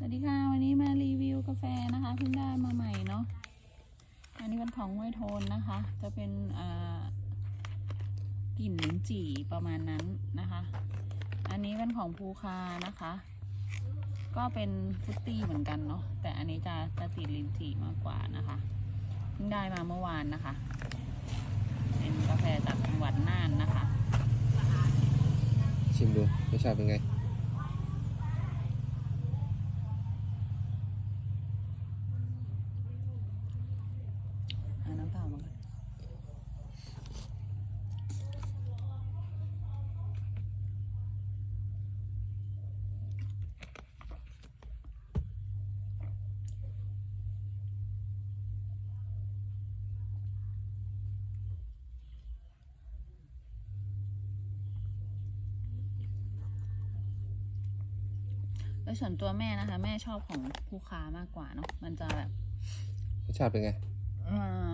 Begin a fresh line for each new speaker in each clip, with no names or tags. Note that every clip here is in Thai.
สวัสดีค่ะ วันนี้มารีวิวกาแฟนะคะเพิ่งได้มาใหม่เนาะอันนี้เป็นของห้วยโทนนะคะ จะเป็นอ่ากลิ่นลิ้นจี่ประมาณนั้นนะคะ อันนี้เป็นของภูคานะคะ ก็เป็นฟุตตี้เหมือนกันเนาะแต่อันนี้จะจะติดลิ้นจี่มากกว่านะคะเพิ่งได้มาเมื่อวานนะคะ เป็นกาแฟจากจังหวัดน่านนะคะ
ชิมดูรสชาติเป็นไงา
น้ำเปล่ามาก่อนโดยส่วนตัวแม่นะคะ แม่ชอบของภูคามากกว่าเนาะมันจะแบบ
รสชาติเป็นไง
เอ่อ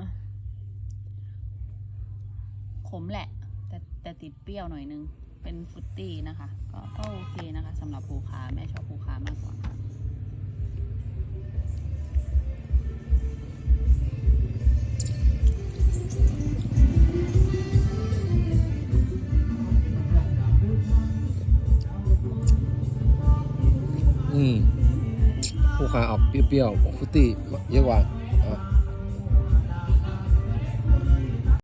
ข มแหละ แต่แต่ติดเปรี้ยวหน่อยนึง เป็นฟุตตี้นะคะ ก็ก็โอเคนะคะสำหรับภูคาแม่ชอบภูคามากกว่า
อืม ผู้ค้าออกเปรี้ยวๆออกฟรุตตี้เยอะกว่า